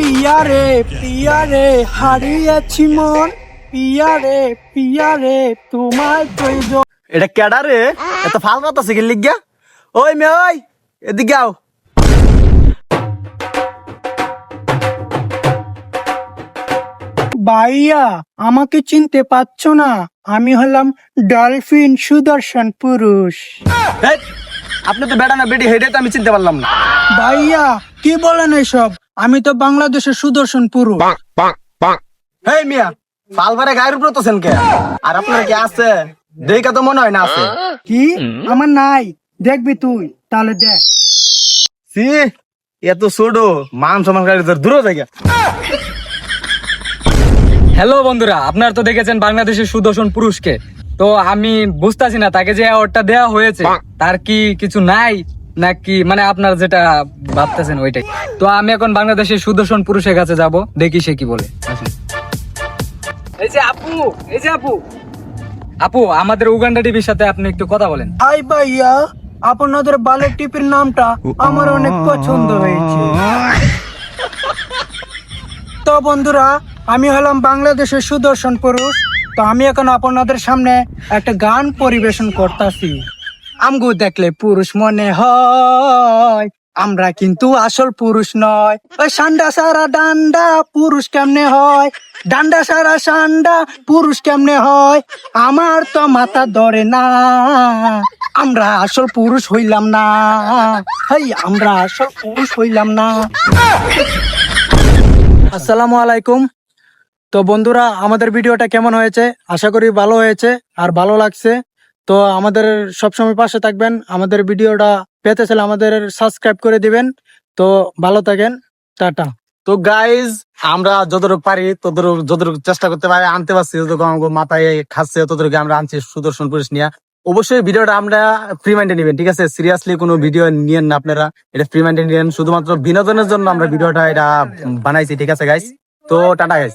পিয়া রে পিয়া রে হারিয়েছি মন। পিয়া রে পিয়া রে তোমায় প্রয়োজন। এটা কেডা রে? এত ফাল কথা শিখে লিখিয়া ওই মে ওই এদিকে আও। ভাইয়া আমাকে চিনতে পারছ না। আমি হলাম ডলফিন সুদর্শন পুরুষ। আপনি তো বেটা না বেটি হেডে তো আমি চিনতে পারলাম না। ভাইয়া কি বলেন এসব আমি তো বাংলাদেশের সুদর্শন পুরুষ। হেই মিয়া ফাল গায়ের উপর তো কে? আর আপনার কি আছে? দেখা তো মনে হয় না আছে। কি? আমার নাই। দেখবি তুই তাহলে দেখ। সি এত ছোট। মান সমান গাড়ি তোর দূর জায়গা হ্যালো বন্ধুরা আপনারা তো দেখেছেন বাংলাদেশের সুদর্শন পুরুষকে। তো আমি বুঝতাছি না তাকে যে অ্যাওয়ার্ডটা দেওয়া হয়েছে তার কি কিছু নাই? নাকি মানে আপনার যেটা ভাবতেছেন ওইটাই। তো আমি এখন বাংলাদেশের সুদর্শন পুরুষের কাছে যাব, দেখি সে কি বলে। এই যে আপু, এই যে আপু। আপু, আমাদের উগান্ডা টিভির সাথে আপনি একটু কথা বলেন। হাই ভাইয়া, আপনাদের বালের টিপির নামটা আমার অনেক পছন্দ হয়েছে। তো বন্ধুরা, আমি হলাম বাংলাদেশের সুদর্শন পুরুষ। তো আমি এখন আপনাদের সামনে একটা গান পরিবেশন করতেছি। আমগু দেখলে পুরুষ মনে হয়, আমরা কিন্তু আসল পুরুষ নয়। ওই সান্ডা সারা ডান্ডা পুরুষ কেমনে হয়? ডান্ডা সারা সান্ডা পুরুষ কেমনে হয়? আমার তো মাথা ধরে না, আমরা আসল পুরুষ হইলাম না। হাই, আমরা আসল পুরুষ হইলাম না। আসসালামু আলাইকুম। তো বন্ধুরা, আমাদের ভিডিওটা কেমন হয়েছে? আশা করি ভালো হয়েছে, আর ভালো লাগছে। তো আমাদের সবসময় পাশে থাকবেন। আমাদের ভিডিওটা পেতে চাইলে আমাদের সাবস্ক্রাইব করে দিবেন। তো ভালো থাকেন। টাটা। তো গাইজ আমরা যতটুকু পারি ততটুকু, যতটুকু চেষ্টা করতে পারি, আনতে পারছি। যতটুকু মাথায় খাচ্ছে ততটুকু আমরা আনছি সুদর্শন পুরুষ নিয়ে। অবশ্যই ভিডিওটা আমরা ফ্রি মাইন্ডে নেবেন, ঠিক আছে? সিরিয়াসলি কোনো ভিডিও নিয়েন না আপনারা। এটা ফ্রি মাইন্ডে নিয়েন শুধুমাত্র বিনোদনের জন্য আমরা ভিডিওটা এটা বানাইছি, ঠিক আছে গাইজ তো টাটা গাইজ